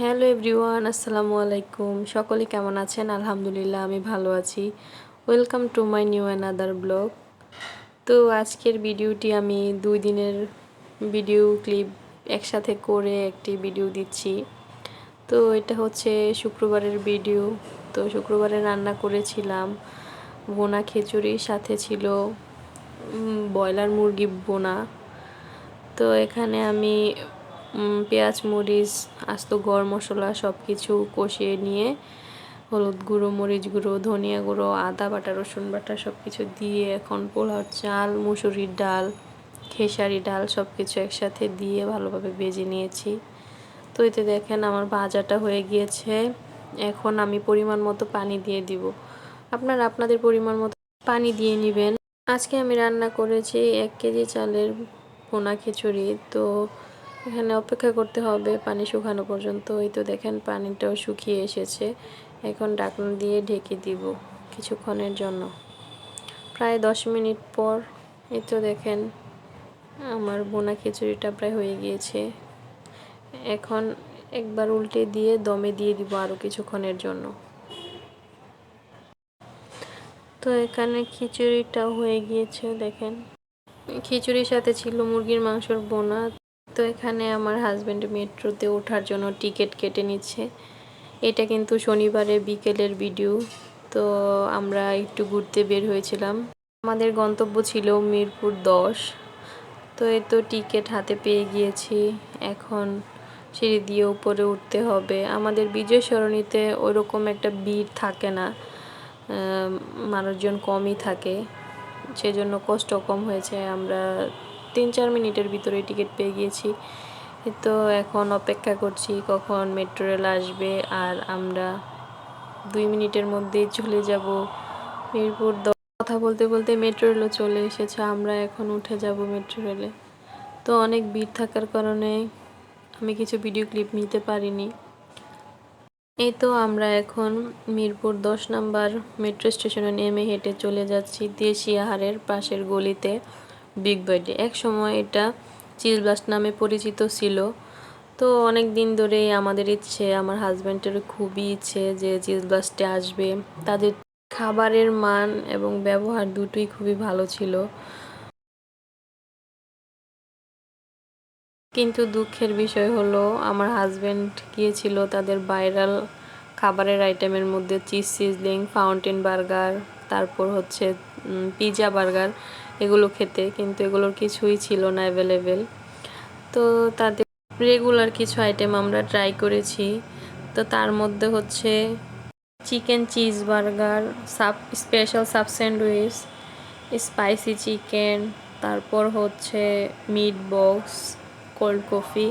Hello everyone, আসসালামু আলাইকুম। সকলে কেমন আছেন? আলহামদুলিল্লাহ, আমি ভালো আছি। Welcome to my new another blog তো আজকের ভিডিওটি আমি দুই দিনের ভিডিও ক্লিপ একসাথে করে একটি ভিডিও দিচ্ছি। তো এটা হচ্ছে শুক্রবারের ভিডিও। তো শুক্রবারে রান্না করেছিলাম। বোনা খিচুড়ির সাথে ছিল ব্রয়লার মুরগি বোনা তো এখানে আমি পেঁয়াজ, মরিচ, আস্ত গরম মশলা সব কিছু কষিয়ে নিয়ে হলুদ গুঁড়ো, মরিচ গুঁড়ো, ধনিয়া গুঁড়ো, আদা বাটা, রসুন বাটা সব কিছু দিয়ে এখন পোলাও চাল, মুসুরির ডাল, খেসারি ডাল সব কিছু একসাথে দিয়ে ভালোভাবে বেজে নিয়েছি। তো এতে দেখেন আমার ভাজাটা হয়ে গিয়েছে। এখন আমি পরিমাণ মতো পানি দিয়ে দিব। আপনারা আপনাদের পরিমাণ মতো পানি দিয়ে নেবেন। আজকে আমি রান্না করেছি এক কেজি চালের পোনা খিচুড়ি। তো এখানে অপেক্ষা করতে হবে পানি শুকানো পর্যন্ত। এই তো দেখেন, পানিটাও শুকিয়ে এসেছে। এখন ডাকনা দিয়ে ঢেকে দিব কিছুক্ষণের জন্য। প্রায় দশ মিনিট পর, এই তো দেখেন, আমার বোনা খিচুড়িটা প্রায় হয়ে গিয়েছে। এখন একবার উল্টে দিয়ে দমে দিয়ে দিব আরও কিছুক্ষণের জন্য। তো এখানে খিচুড়িটা হয়ে গিয়েছে, দেখেন। খিচুড়ির সাথে ছিল মুরগির মাংসর বোনা তো এখানে আমার হাজব্যান্ড মেট্রোতে ওঠার জন্য টিকিট কেটে নিচ্ছে। এটা কিন্তু শনিবারে বিকেলের ভিডিও তো আমরা একটু ঘুরতে বের হয়েছিলাম। আমাদের গন্তব্য ছিল মিরপুর দশ। তো এই তো টিকিট হাতে পেয়ে গিয়েছি। এখন সিঁড়ি দিয়ে উপরে উঠতে হবে। আমাদের বিজয় সরণিতে ওরকম একটা ভিড় থাকে না। মানুষজন কমই থাকে। সেজন্য কষ্ট কম হয়েছে। আমরা তিন চার মিনিটের ভিতরে টিকিট পেয়ে গিয়েছি। তো এখন অপেক্ষা করছি কখন মেট্রো রেল আসবে আর আমরা দুই মিনিটের মধ্যেই চলে যাব। মিরপুর কথা বলতে বলতে মেট্রো রেলও চলে এসেছে, আমরা এখন উঠে যাব মেট্রো রেলে। তো অনেক ভিড় থাকার কারণে আমি কিছু ভিডিও ক্লিপ নিতে পারিনি। এই তো আমরা এখন মিরপুর দশ নাম্বার মেট্রো স্টেশনে নেমে হেঁটে চলে যাচ্ছি দেশি আহারের পাশের গলিতে। বিগ বার্থডে এক সময় এটা চিজ ব্লাস্ট নামে পরিচিত ছিল। তো অনেক দিন ধরেই আমাদের ইচ্ছে, আমার হাজব্যান্ডের খুবই ইচ্ছে যে চিজ ব্লাস্টে আসবে। তাদের খাবারের মান এবং ব্যবহার দুটোই খুবই ভালো ছিল। কিন্তু দুঃখের বিষয় হলো, আমার হাজব্যান্ড গিয়েছিল তাদের ভাইরাল খাবারের আইটেমের মধ্যে চিজ সিজলিং ফাউন্টেন বার্গার তারপর হচ্ছে পিজা বার্গার এগুলো খেতে, কিন্তু এগুলোর কিছুই ছিল না অ্যাভেলেবেল তো তাদের রেগুলার কিছু আইটেম আমরা ট্রাই করেছি। তো তার মধ্যে হচ্ছে chicken cheese burger sub special sub sandwich spicy chicken তারপর হচ্ছে মিট বক্স কোল্ড কফি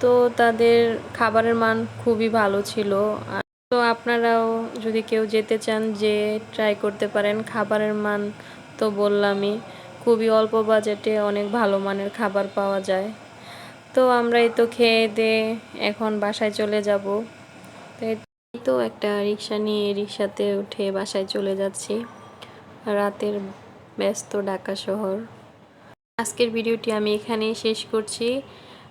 তো তাদের খাবারের মান খুবই ভালো ছিল। তো আপনারাও যদি কেউ যেতে চান, যে ট্রাই করতে পারেন, খাবারের মান তো বললামই, খুবই অল্প বাজেটে অনেক ভালো মানের খাবার পাওয়া যায়। তো আমরা এই তো খেয়ে দিয়ে এখন বাসায় চলে যাব। তো একটা রিক্সা নিয়ে রিক্সাতে উঠে বাসায় চলে যাচ্ছি। রাতের ব্যস্ত ঢাকা শহর। আজকের ভিডিওটি আমি এখানেই শেষ করছি।